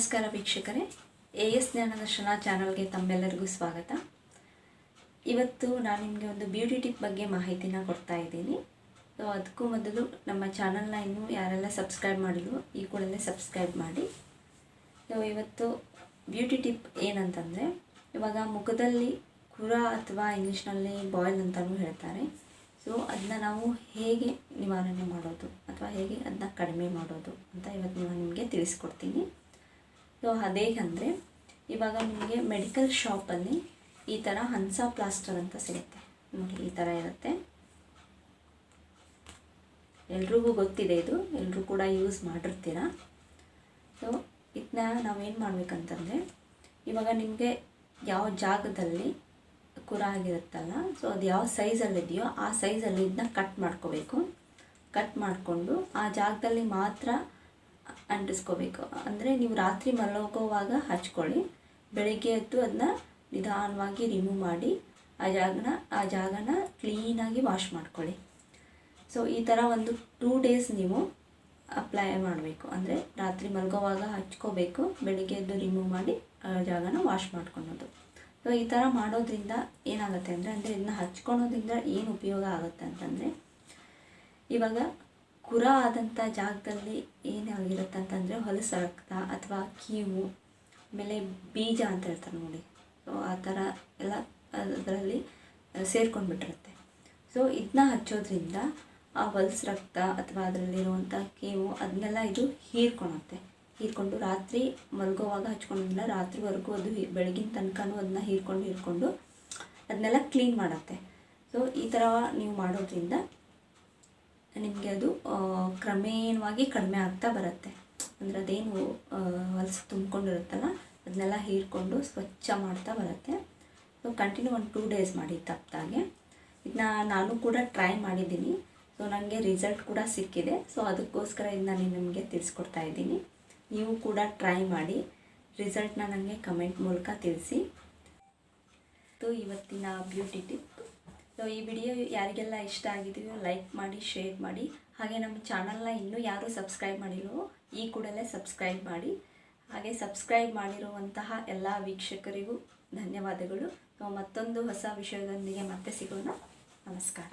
ನಮಸ್ಕಾರ ವೀಕ್ಷಕರೇ, A S ಜ್ಞಾನದರ್ಶನ ಚಾನಲ್ಗೆ ತಮ್ಮೆಲ್ಲರಿಗೂ ಸ್ವಾಗತ. ಇವತ್ತು ನಾನು ನಿಮಗೆ ಒಂದು ಬ್ಯೂಟಿ ಟಿಪ್ ಬಗ್ಗೆ ಮಾಹಿತಿನ ಕೊಡ್ತಾ ಇದ್ದೀನಿ. ಸೊ ಅದಕ್ಕೂ ಮೊದಲು ನಮ್ಮ ಚಾನಲ್ನ ಇನ್ನೂ ಯಾರೆಲ್ಲ ಸಬ್ಸ್ಕ್ರೈಬ್ ಮಾಡಿದ್ರು ಈ ಕೂಡಲೇ ಸಬ್ಸ್ಕ್ರೈಬ್ ಮಾಡಿ. ಸೊ ಇವತ್ತು ಬ್ಯೂಟಿ ಟಿಪ್ ಏನಂತಂದರೆ, ಇವಾಗ ಮುಖದಲ್ಲಿ ಕುರ ಅಥವಾ ಇಂಗ್ಲೀಷ್ನಲ್ಲಿ ಬಾಯ್ಲ್ ಅಂತಲೂ ಹೇಳ್ತಾರೆ. ಸೊ ಅದನ್ನ ನಾವು ಹೇಗೆ ನಿವಾರಣೆ ಮಾಡೋದು ಅಥವಾ ಹೇಗೆ ಅದನ್ನ ಕಡಿಮೆ ಮಾಡೋದು ಅಂತ ಇವತ್ತು ನಾನು ನಿಮಗೆ ತಿಳಿಸ್ಕೊಡ್ತೀನಿ. ಸೊ ಅದೇಗಂದರೆ ಇವಾಗ ನಿಮಗೆ ಮೆಡಿಕಲ್ ಶಾಪಲ್ಲಿ ಈ ಥರ ಹಂಸ ಪ್ಲಾಸ್ಟರ್ ಅಂತ ಸಿಗುತ್ತೆ. ನೋಡಿ ಈ ಥರ ಇರುತ್ತೆ. ಎಲ್ರಿಗೂ ಗೊತ್ತಿದೆ ಇದು. ಎಲ್ಲರೂ ಕೂಡ ಯೂಸ್ ಮಾಡಿರ್ತೀರ? ಸೊ ಇದನ್ನ ನಾವೇನು ಮಾಡಬೇಕಂತಂದರೆ ಇವಾಗ ನಿಮಗೆ ಯಾವ ಜಾಗದಲ್ಲಿ ಕುರ ಆಗಿರುತ್ತಲ್ಲ ಸೊ ಅದು ಯಾವ ಸೈಜಲ್ಲಿದೆಯೋ ಆ ಸೈಜಲ್ಲಿ ಇದನ್ನ ಕಟ್ ಮಾಡ್ಕೋಬೇಕು. ಕಟ್ ಮಾಡಿಕೊಂಡು ಆ ಜಾಗದಲ್ಲಿ ಮಾತ್ರ ಅಂಟಿಸ್ಕೋಬೇಕು. ಅಂದರೆ ನೀವು ರಾತ್ರಿ ಮಲಗೋವಾಗ ಹಚ್ಕೊಳ್ಳಿ. ಬೆಳಿಗ್ಗೆ ಎದ್ದು ಅದನ್ನ ನಿಧಾನವಾಗಿ ರಿಮೂವ್ ಮಾಡಿ, ಆ ಜಾಗನ ಆ ಜಾಗನ ಕ್ಲೀನಾಗಿ ವಾಶ್ ಮಾಡ್ಕೊಳ್ಳಿ. ಸೊ ಈ ಥರ ಒಂದು ಟೂ ಡೇಸ್ ನೀವು ಅಪ್ಲೈ ಮಾಡಬೇಕು. ಅಂದರೆ ರಾತ್ರಿ ಮಲಗೋವಾಗ ಹಚ್ಕೋಬೇಕು, ಬೆಳಿಗ್ಗೆ ಎದ್ದು ರಿಮೂವ್ ಮಾಡಿ, ಆ ಜಾಗನ ವಾಶ್ ಮಾಡ್ಕೊಳೋದು ಸೊ ಈ ಥರ ಮಾಡೋದ್ರಿಂದ ಏನಾಗುತ್ತೆ ಅಂದರೆ ಅಂದರೆ ಇದನ್ನ ಹಚ್ಕೊಳೋದ್ರಿಂದ ಏನು ಉಪಯೋಗ ಆಗುತ್ತೆ ಅಂತಂದರೆ, ಇವಾಗ ಕುರ ಆದಂಥ ಜಾಗದಲ್ಲಿ ಏನಾಗಿರುತ್ತೆ ಅಂತಂದರೆ ಹೊಲಸು ರಕ್ತ ಅಥವಾ ಕೀವು, ಆಮೇಲೆ ಬೀಜ ಅಂತ ಹೇಳ್ತಾರೆ ನೋಡಿ. ಸೊ ಆ ಥರ ಎಲ್ಲ ಅದರಲ್ಲಿ ಸೇರ್ಕೊಂಡ್ಬಿಟ್ಟಿರುತ್ತೆ. ಸೊ ಇದನ್ನ ಹಚ್ಚೋದ್ರಿಂದ ಆ ಹೊಲಸು ರಕ್ತ ಅಥವಾ ಅದರಲ್ಲಿರುವಂಥ ಕೀವು ಅದನ್ನೆಲ್ಲ ಇದು ಹೀರ್ಕೊಳುತ್ತೆ. ಹೀರ್ಕೊಂಡು ರಾತ್ರಿ ಮಲಗೋವಾಗ ಹಚ್ಕೊಂಡ್ರಿಂದ ರಾತ್ರಿವರೆಗೂ ಅದು ಬೆಳಗಿನ ತನಕನೂ ಅದನ್ನ ಹೀರ್ಕೊಂಡು ಹೀರ್ಕೊಂಡು ಅದನ್ನೆಲ್ಲ ಕ್ಲೀನ್ ಮಾಡುತ್ತೆ. ಸೊ ಈ ಥರ ನೀವು ಮಾಡೋದ್ರಿಂದ ನಿಮಗೆ ಅದು ಕ್ರಮೇಣವಾಗಿ ಕಡಿಮೆ ಆಗ್ತಾ ಬರುತ್ತೆ. ಅಂದರೆ ಅದೇನು ಹೊಲಸು ತುಂಬಿಕೊಂಡಿರುತ್ತಲ್ಲ ಅದನ್ನೆಲ್ಲ ಹೀರ್ಕೊಂಡು ಸ್ವಚ್ಛ ಮಾಡ್ತಾ ಬರುತ್ತೆ. ಸೊ ಕಂಟಿನ್ಯೂ ಒಂದು ಟೂ ಡೇಸ್ ಮಾಡಿ ತಪ್ಪಾಗೆ ಇದನ್ನ ನಾನು ಕೂಡ ಟ್ರೈ ಮಾಡಿದ್ದೀನಿ. ಸೊ ನನಗೆ ರಿಸಲ್ಟ್ ಕೂಡ ಸಿಕ್ಕಿದೆ. ಸೊ, ಅದಕ್ಕೋಸ್ಕರ ಇದನ್ನ ನಾನು ನಿಮಗೆ ತಿಳಿಸ್ಕೊಡ್ತಾ ಇದ್ದೀನಿ. ನೀವು ಕೂಡ ಟ್ರೈ ಮಾಡಿ ರಿಸಲ್ಟ್ನ ನನಗೆ ಕಮೆಂಟ್ ಮೂಲಕ ತಿಳಿಸಿ. ಸೊ ಇವತ್ತಿನ ಬ್ಯೂಟಿ ಟಿಪ್ ಸೊ ಈ ವಿಡಿಯೋ ಯಾರಿಗೆಲ್ಲ ಇಷ್ಟ ಆಗಿದೆಯೋ ಲೈಕ್ ಮಾಡಿ ಶೇರ್ ಮಾಡಿ. ಹಾಗೆ ನಮ್ಮ ಚಾನಲ್ನ ಇನ್ನೂ ಯಾರು ಸಬ್ಸ್ಕ್ರೈಬ್ ಮಾಡಿಲ್ವೋ, ಈ ಕೂಡಲೇ ಸಬ್ಸ್ಕ್ರೈಬ್ ಮಾಡಿ. ಹಾಗೆ ಸಬ್ಸ್ಕ್ರೈಬ್ ಮಾಡಿರುವಂತಹ ಎಲ್ಲ ವೀಕ್ಷಕರಿಗೂ ಧನ್ಯವಾದಗಳು. ಮತ್ತೊಂದು ಹೊಸ ವಿಷಯದೊಂದಿಗೆ ಮತ್ತೆ ಸಿಗೋಣ. ನಮಸ್ಕಾರ.